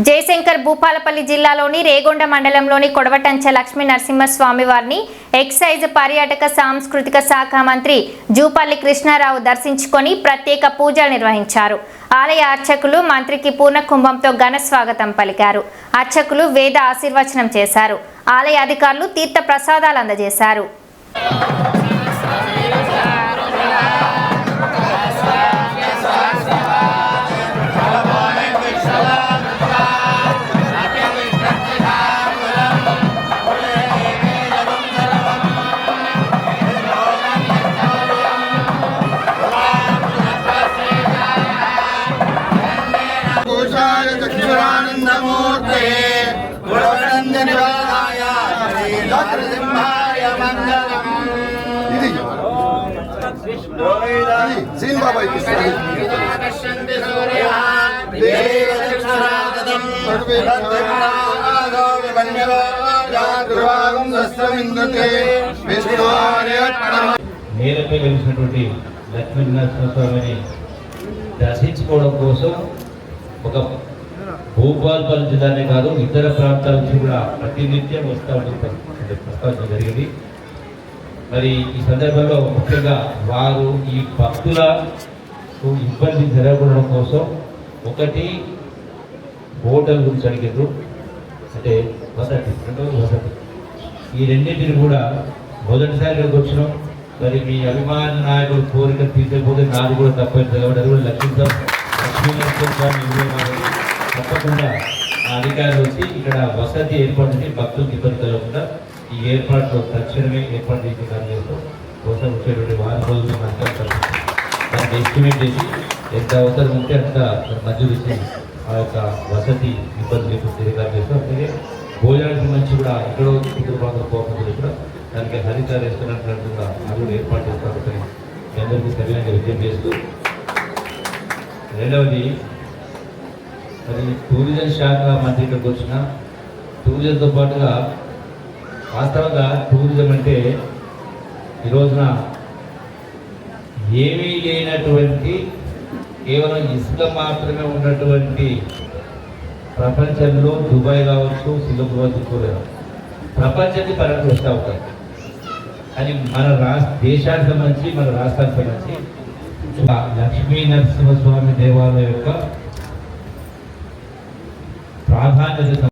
జయశంకర్ భూపాలపల్లి జిల్లాలోని రేగొండ మండలంలోని కొడవటంచ లక్ష్మీ నరసింహస్వామి వారిని ఎక్సైజ్ పర్యాటక సాంస్కృతిక శాఖ మంత్రి జూపల్లి కృష్ణారావు దర్శించుకొని ప్రత్యేక పూజలు నిర్వహించారు. ఆలయ అర్చకులు మంత్రికి పూర్ణ కుంభంతో ఘన స్వాగతం పలికారు. అర్చకులు వేద ఆశీర్వచనం చేశారు. ఆలయ అధికారులు తీర్థ ప్రసాదాలు అందజేశారు. నేరకే వెలిసినటువంటి లక్ష్మీ నరసింహ స్వామిని దర్శించుకోవడం కోసం ఒక భూపాల్పల్లి జిల్లానే కాదు ఇతర ప్రాంతాల నుంచి కూడా ప్రతినిత్యం వస్తూ ఉంటుంది. ప్రస్తావించడం జరిగింది. మరి ఈ సందర్భంలో ముఖ్యంగా వారు ఈ భక్తులకు ఇబ్బంది జరగకూడడం కోసం ఒకటి హోటల్ గురించి అడిగారు అంటే వసతి రెండవది వసతి. ఈ రెండింటిని కూడా మొదటిసారి వచ్చినాం. మరి మీ అభిమాన నాయకుడు కోరిక తీసేపోతే నాది కూడా తప్పని తెలవడం కూడా లక్ష్మీ స్వామి తప్పకుండా అధికారులు వచ్చి ఇక్కడ వసతి ఏర్పాటు భక్తులకు ఇబ్బంది కలగకుండా ఈ ఏర్పాట్లు తక్షణమే ఏర్పాటు చేసే కార్యక్రమం కోసం వచ్చేటువంటి వారం రోజులు మాట్లాడతారు దాన్ని ఎస్టిమేట్ చేసి ఎంత అవసరం ఉంటే అంత మంజూరు ఇచ్చి ఆ యొక్క వసతి ఇబ్బందులు తెలియకాలు చేస్తాం అలాగే భోజనానికి మంచి కూడా ఎక్కడో ఇతర పోకుండా కూడా దానికి హరిత రెస్టారెంట్ కూడా అది ఏర్పాటు చేస్తారు. మీ అందరికీ సరైన విజయం చేస్తూ రెండవది మరి టూరిజం శాఖ మంత్రి ఇక్కడికి వచ్చిన టూరిజంతో పాటుగా వాస్తవంగా టూరిజం అంటే ఈ రోజున ఏమీ లేనటువంటి కేవలం ఇసుక మాత్రమే ఉన్నటువంటి ప్రపంచంలో దుబాయ్ కావచ్చు సింగపూర్ కావచ్చు కూడా ప్రపంచానికి పర్యటన వస్తూ ఉంటాయి. కానీ మన రాష్ట్ర దేశానికి సంబంధించి మన రాష్ట్రానికి సంబంధించి లక్ష్మీ నరసింహస్వామి దేవాలయం యొక్క ప్రాధాన్యత